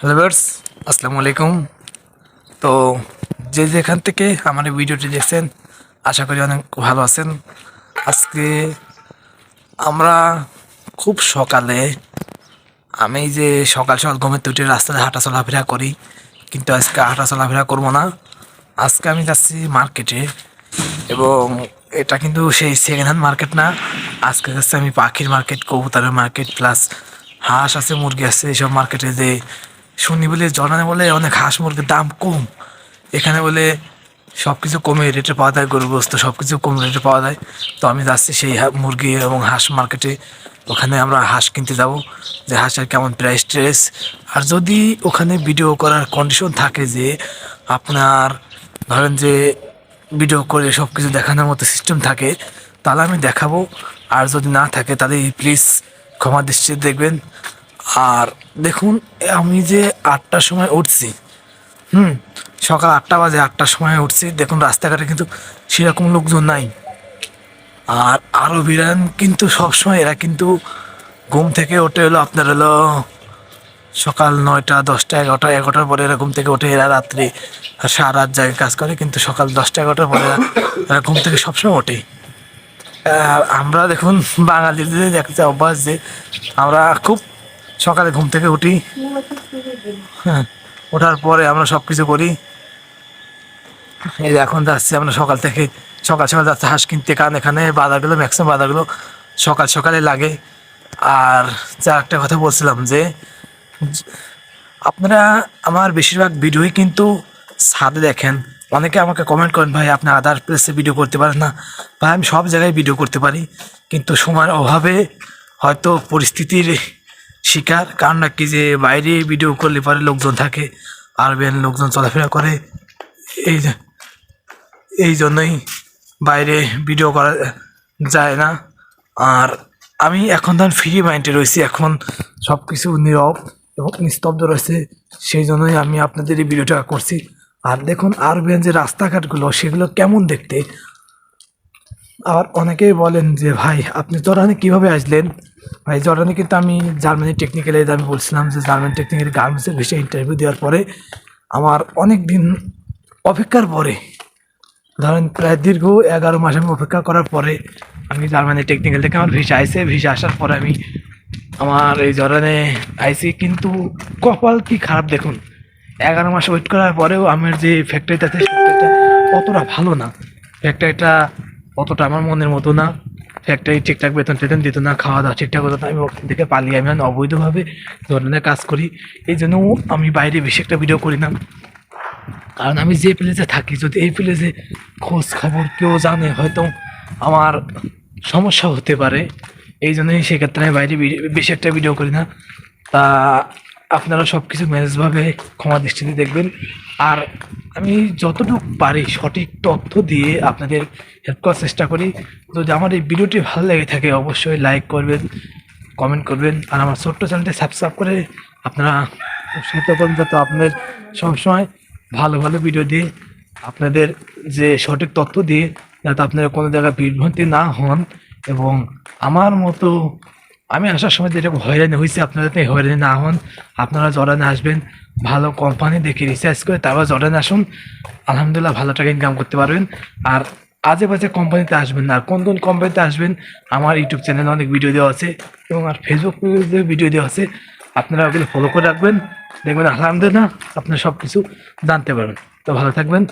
Hello verse আসসালামু আলাইকুম। তো যে যেখান থেকে আমার ভিডিওটি দেখছেন, আশা করি অনেক ভালো আছেন। আজকে আমরা খুব সকালে, আমি যে সকাল সকাল ঘুমের তুটে রাস্তাতে হাঁটা চলাফেরা করি, কিন্তু আজকে হাঁটা চলাফেরা করব না। আজকে আমি যাচ্ছি মার্কেটে, এবং এটা কিন্তু সেই সেকেন্ড হ্যান্ড মার্কেট না। আজকে যাচ্ছে আমি পাখির মার্কেট কবুতরের মার্কেট প্লাস হাঁস আছে, মুরগি আছে, এইসব মার্কেটে যে শুনি বলে, জনানে বলে, অনেক হাঁস মুরগির দাম কম। এখানে বলে সব কিছু কমে রেটে পাওয়া যায় গরু বস্তু সব কিছু কম রেটে পাওয়া যায়। তো আমি যাচ্ছি সেই মুরগি এবং হাঁস মার্কেটে। ওখানে আমরা হাঁস কিনতে যাব। যে হাঁসের কেমন প্রাইস ট্রেস আর যদি ওখানে ভিডিও করার কন্ডিশন থাকে যে আপনার, ধরেন যে ভিডিও করে সব কিছু দেখানোর মতো সিস্টেম থাকে, তাহলে আমি দেখাবো। আর যদি না থাকে, তাহলে প্লিজ ক্ষমা দৃষ্টিতে দেখবেন। আর দেখুন, আমি যে আটটার সময় উঠছি, হুম, সকাল আটটা বাজে আটটার সময় উঠছি, দেখুন রাস্তাঘাটে কিন্তু সেরকম লোকজন নাই। আর আরও বিরান কিন্তু সবসময়, এরা কিন্তু ঘুম থেকে ওঠে হলো আপনার হলো সকাল নয়টা, দশটা, এগারোটা, এগারোটার পরে এরা ঘুম থেকে ওঠে এরা রাত্রে সারা রাত জায়গায় কাজ করে, কিন্তু সকাল দশটা, এগারোটার পরে এরা ঘুম থেকে সবসময় ওঠে। আর আমরা দেখুন বাঙালিদের দেখতে অভ্যাস যে, আমরা খুব সকালে ঘুম থেকে উঠি। হ্যাঁ ওঠার পরে আমরা সব কিছু করি। এই এখন যাচ্ছি আমরা সকাল থেকে। সকাল সকাল যাচ্ছে, হাঁস কিনতে, কারণ এখানে বাজারগুলো ম্যাক্সিমাম বাজারগুলো সকাল সকালে লাগে। আর যা একটা কথা বলছিলাম যে, আপনারা আমার বেশিরভাগ ভিডিওই কিন্তু ছাদে দেখেন। অনেকে আমাকে কমেন্ট করেন, ভাই, আপনি আদার প্লেসে ভিডিও করতে পারেন না? ভাই, আমি সব জায়গায় ভিডিও করতে পারি। কিন্তু সময়ের অভাবে হয়তো পরিস্থিতির শিকার, কারণ না কি যে বাইরে ভিডিও করলে পরে লোকজন থাকে আরবেন লোকজন চলাফেরা করে। এই এই জন্যই বাইরে ভিডিও করা যায় না। আর আমি এখন ধরেন ফ্রি মাইন্ডে রয়েছি, এখন সব কিছু নীরব এবং নিস্তব্ধ রয়েছে, সেই জন্যই আমি আপনাদের এই ভিডিওটা করছি। আর দেখুন আরবেন যে রাস্তাঘাটগুলো, সেগুলো কেমন দেখতে? আর অনেকেই বলেন যে, ভাই, আপনি জর্ডানে কীভাবে আসলেন? ভাই, জর্ডানে কিন্তু আমি জার্মানি টেকনিক্যালে আমি বলছিলাম যে, জার্মানি টেকনিক্যাল গার্মেন্টসের বিষয়ে ইন্টারভিউ দেওয়ার পরে আমার অনেক দিন অপেক্ষার পরে, ধরেন প্রায় দীর্ঘ এগারো মাস আমি অপেক্ষা করার পরে আমি জার্মানি টেকনিক্যাল থেকে আমার ভিসা আইসে ভিসা আসার পরে আমি আমার এই জর্ডানে আইসি কিন্তু কপাল কি খারাপ দেখুন, এগারো মাস ওয়েট করার পরেও আমার যে ফ্যাক্টরিটা অতটা ভালো না। ফ্যাক্টরিটা অতটা আমার মনের মতো না। ফ্যাক্টরি ঠিকঠাক বেতন টেতন দিত না খাওয়া দাওয়া ঠিকঠাক হতো না। আমি ওখান থেকে পালিয়ে আমি অবৈধভাবে ধরনের কাজ করি। এই জন্য আমি বাইরে বেশি একটা ভিডিও করি না। কারণ আমি যে প্লেসে থাকি, যদি এই প্লেসে খোঁজ খবর কেউ জানে, হয়তো আমার সমস্যা হতে পারে। এই জন্যই সেক্ষেত্রে আমি বাইরে বেশি একটা ভিডিও করি না। তা আপনারা সব কিছু ম্যানেজভাবে ক্ষমা দৃষ্টিতে দেখবেন। আর আমি যতটুকু পারি সঠিক তথ্য দিয়ে আপনাদের হেল্প করার চেষ্টা করি। যদি আমার এই ভিডিওটি ভালো লেগে থাকে, অবশ্যই লাইক করবেন কমেন্ট করবেন। আর আমার ছোট্ট চ্যানেলটি সাবস্ক্রাইব করে আপনারা উৎসাহিত করুন যাতে আপনাদের সবসময় ভালো ভালো ভিডিও দিয়ে আপনাদের যে সঠিক তথ্য দিয়ে যাতে আপনারা কোনো জায়গায় বিভ্রান্তি না হন। এবং আমার মতো আমি আসার সময় যেরকম হয়রানি হয়েছে, আপনারা যাতে হয়রানি না হন, আপনারা জর্ডানে আসবেন, ভালো কোম্পানি দেখে রিসার্চ করে তারপর জর্ডানে আসুন, আলহামদুলিল্লাহ ভালো টাকা ইনকাম করতে পারবেন। আর আজে বাজে কোম্পানিতে আসবেন না, আর কোন কোন কোম্পানিতে আসবেন, আমার ইউটিউব চ্যানেলে অনেক ভিডিও দেওয়া আছে এবং আর ফেসবুক ভিডিও দেওয়া আছে, আপনারা ওগুলো ফলো করে রাখবেন, দেখবেন আলহামদুলিল্লাহ আপনারা সব কিছু জানতে পারবেন। তো ভালো থাকবেন।